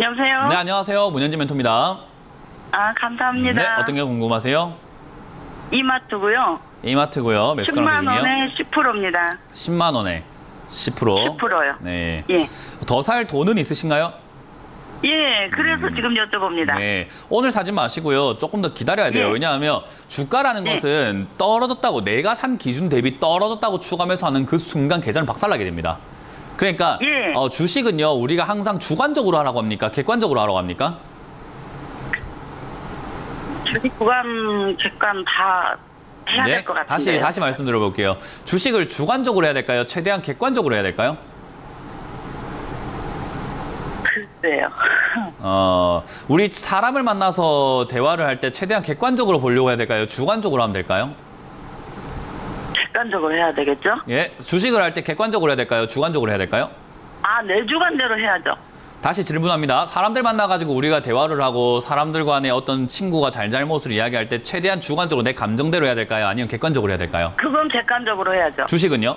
여보세요? 네, 안녕하세요. 문현진 멘토입니다. 아, 감사합니다. 네, 어떤 게 궁금하세요? 이마트고요. 이마트고요. 매수 10만 가능 중이요. 원에 10%입니다. 10만 원에 10%. 10%요. 네. 예. 더 살 돈은 있으신가요? 예, 그래서 지금 여쭤봅니다. 음. 네. 오늘 사지 마시고요. 조금 더 기다려야 돼요. 네. 왜냐하면 주가라는 네. 것은 떨어졌다고 내가 산 기준 대비 떨어졌다고 추가하면서 하는 그 순간 계좌는 박살나게 됩니다. 그러니까 예. 어, 주식은요. 우리가 항상 주관적으로 하라고 합니까? 객관적으로 하라고 합니까? 주식 구간, 객관 다 해야 될 것 같은데. 네. 다시 다시 말씀드려 볼게요. 주식을 주관적으로 해야 될까요? 최대한 객관적으로 해야 될까요? 글쎄요. 어, 우리 사람을 만나서 대화를 할 때 최대한 객관적으로 보려고 해야 될까요? 주관적으로 하면 될까요? 객관적으로 해야 되겠죠? 예, 주식을 할 때 객관적으로 해야 될까요? 주관적으로 해야 될까요? 아, 내 주관대로 해야죠. 다시 질문합니다. 사람들 만나가지고 우리가 대화를 하고 사람들 간의 어떤 친구가 잘잘못을 이야기할 때 최대한 주관적으로 내 감정대로 해야 될까요? 아니면 객관적으로 해야 될까요? 그건 객관적으로 해야죠. 주식은요?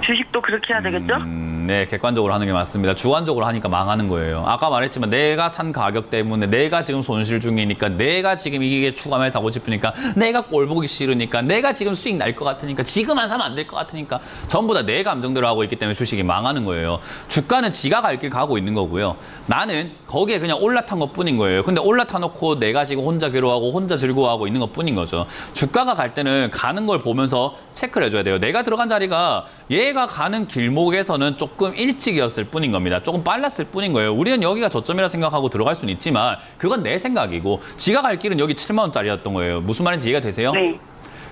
주식도 그렇게 해야 되겠죠? 음, 네, 객관적으로 하는 게 맞습니다. 주관적으로 하니까 망하는 거예요. 아까 말했지만 내가 산 가격 때문에 내가 지금 손실 중이니까 내가 지금 이게 추가매 사고 싶으니까 내가 꼴 보기 싫으니까 내가 지금 수익 날 것 같으니까 지금 안 사면 안 될 것 같으니까 전부 다 내 감정대로 하고 있기 때문에 주식이 망하는 거예요. 주가는 지가 갈 길 가고 있는 거고요. 나는 거기에 그냥 올라탄 것 뿐인 거예요. 근데 올라타 놓고 내가 지금 혼자 괴로워하고 혼자 즐거워하고 있는 것 뿐인 거죠. 주가가 갈 때는 가는 걸 보면서 체크를 해줘야 돼요. 내가 들어간 자리가 얘가 가는 길목에서는 조금 일찍이었을 뿐인 겁니다. 조금 빨랐을 뿐인 거예요. 우리는 여기가 저점이라 생각하고 들어갈 수는 있지만 그건 내 생각이고 지가 갈 길은 여기 7만 원짜리였던 거예요. 무슨 말인지 이해가 되세요? 네.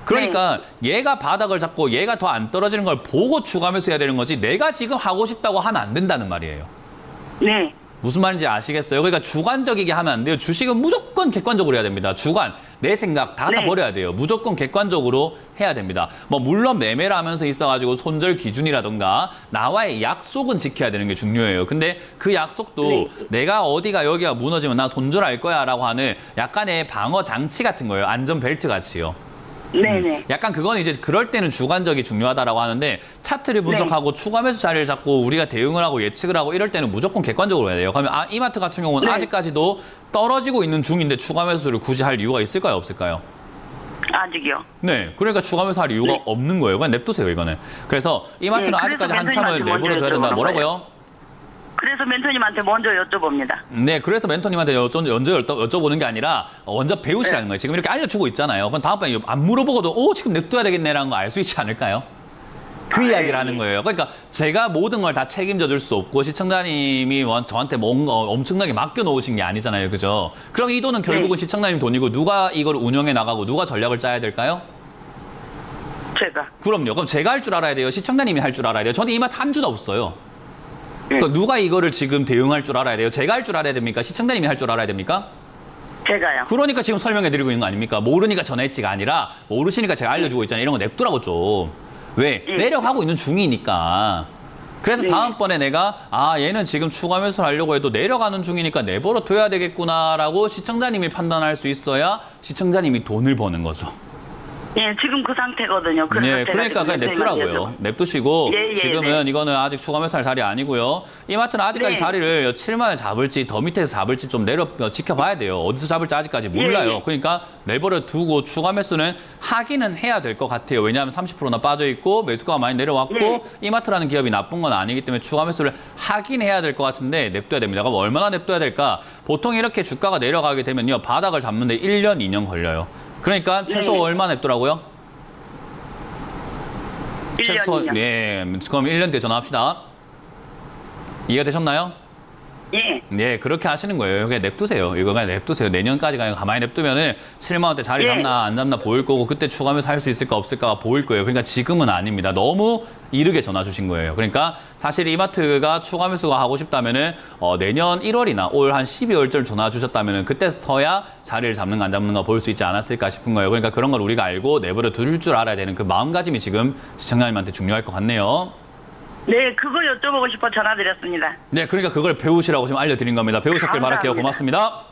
그러니까 얘가 바닥을 잡고 얘가 더 안 떨어지는 걸 보고 추가하면서 해야 되는 거지 내가 지금 하고 싶다고 하면 안 된다는 말이에요. 네. 무슨 말인지 아시겠어요? 그러니까 주관적이게 하면 안 돼요. 주식은 무조건 객관적으로 해야 됩니다. 주관, 내 생각 다다 네. 버려야 돼요. 무조건 객관적으로 해야 됩니다. 뭐 물론 매매를 하면서 있어가지고 손절 기준이라던가 나와의 약속은 지켜야 되는 게 중요해요. 근데 그 약속도 네. 내가 어디가 여기가 무너지면 나 손절할 거야 라고 하는 약간의 방어 장치 같은 거예요. 안전 벨트 같이요. 네네. 약간 그건 이제 그럴 때는 주관적이 중요하다라고 하는데 차트를 네. 분석하고 추가 매수 자리를 잡고 우리가 대응을 하고 예측을 하고 이럴 때는 무조건 객관적으로 해야 돼요. 그러면 아, 이마트 같은 경우는 네. 아직까지도 떨어지고 있는 중인데 추가 매수를 굳이 할 이유가 있을까요? 없을까요? 아직이요. 네, 그러니까 추가 매수 할 이유가 네. 없는 거예요. 그냥 냅두세요, 이거는. 그래서 이마트는 네, 그래서 아직까지 한참을 내버려 먼저 둬야 된다. 여쭤보는 뭐라고요? 그래서 멘토님한테 먼저 여쭤봅니다. 네, 그래서 멘토님한테 여쭤, 먼저 여쭤- 여쭤보는 게 아니라 먼저 배우시라는 네. 거예요. 지금 이렇게 알려주고 있잖아요. 그럼 다음번에 안 물어보고도 오 지금 냅둬야 되겠네라는 거 알 수 있지 않을까요? 그 아, 이야기를 예, 하는 예. 거예요. 그러니까 제가 모든 걸 다 책임져 줄 수 없고 시청자님이 원- 저한테 뭔가 엄청나게 맡겨 놓으신 게 아니잖아요. 그죠? 그럼 이 돈은 결국은 네. 시청자님 돈이고 누가 이걸 운영해 나가고 누가 전략을 짜야 될까요? 제가. 그럼요. 그럼 제가 할 줄 알아야 돼요. 시청자님이 할 줄 알아야 돼요. 저는 이마트 한 주도 없어요. 네. 그러니까 누가 이거를 지금 대응할 줄 알아야 돼요. 제가 할 줄 알아야 됩니까? 시청자님이 할 줄 알아야 됩니까? 제가요. 그러니까 지금 설명해 드리고 있는 거 아닙니까? 모르니까 전화했지가 아니라 모르시니까 제가 알려주고 있잖아요. 이런 거 냅두라고 좀. 왜? 예. 내려가고 있는 중이니까. 그래서 네. 다음번에 내가 아 얘는 지금 추가 매수를 하려고 해도 내려가는 중이니까 내버려 둬야 되겠구나라고 시청자님이 판단할 수 있어야 시청자님이 돈을 버는 거죠. 예, 지금 그 상태거든요. 네, 제가 그러니까 그냥 냅두라고요. 냅두시고 예, 예, 지금은 네. 이거는 아직 추가 매수할 자리 아니고요. 이마트는 아직까지 네. 자리를 7만 원 잡을지 더 밑에서 잡을지 좀 내려 어, 지켜봐야 돼요. 어디서 잡을지 아직까지 몰라요. 예, 예. 그러니까 내버려 두고 추가 매수는 하기는 해야 될 것 같아요. 왜냐하면 30%나 빠져 있고 매수가가 많이 내려왔고 네. 이마트라는 기업이 나쁜 건 아니기 때문에 추가 매수를 하긴 해야 될 것 같은데 냅둬야 됩니다. 그럼 얼마나 냅둬야 될까? 보통 이렇게 주가가 내려가게 되면요. 바닥을 잡는데 1년, 2년 걸려요. 그러니까 최소 네. 얼마 냅두라고요? 최소 1년이요. 네 그럼 1년 뒤에 전화합시다. 이해가 되셨나요? 예. 네 그렇게 하시는 거예요. 그냥 냅두세요. 이거 그냥 냅두세요. 내년까지 그냥 가만히 냅두면은 7만 원대 자리 예. 잡나 안 잡나 보일 거고 그때 추가하면서 할 수 있을까 없을까가 보일 거예요. 그러니까 지금은 아닙니다. 너무 이르게 전화 주신 거예요. 그러니까 사실 이마트가 추가 매수가 하고 싶다면은 어, 내년 1월이나 올 한 12월쯤 전화 주셨다면은 그때 서야 자리를 잡는가 안 잡는가 볼 수 있지 않았을까 싶은 거예요. 그러니까 그런 걸 우리가 알고 내버려 둘 줄 알아야 되는 그 마음가짐이 지금 시청자님한테 중요할 것 같네요. 네, 그거 여쭤보고 싶어 전화드렸습니다. 네, 그러니까 그걸 배우시라고 지금 알려드린 겁니다. 배우셨길 감사합니다. 바랄게요. 고맙습니다.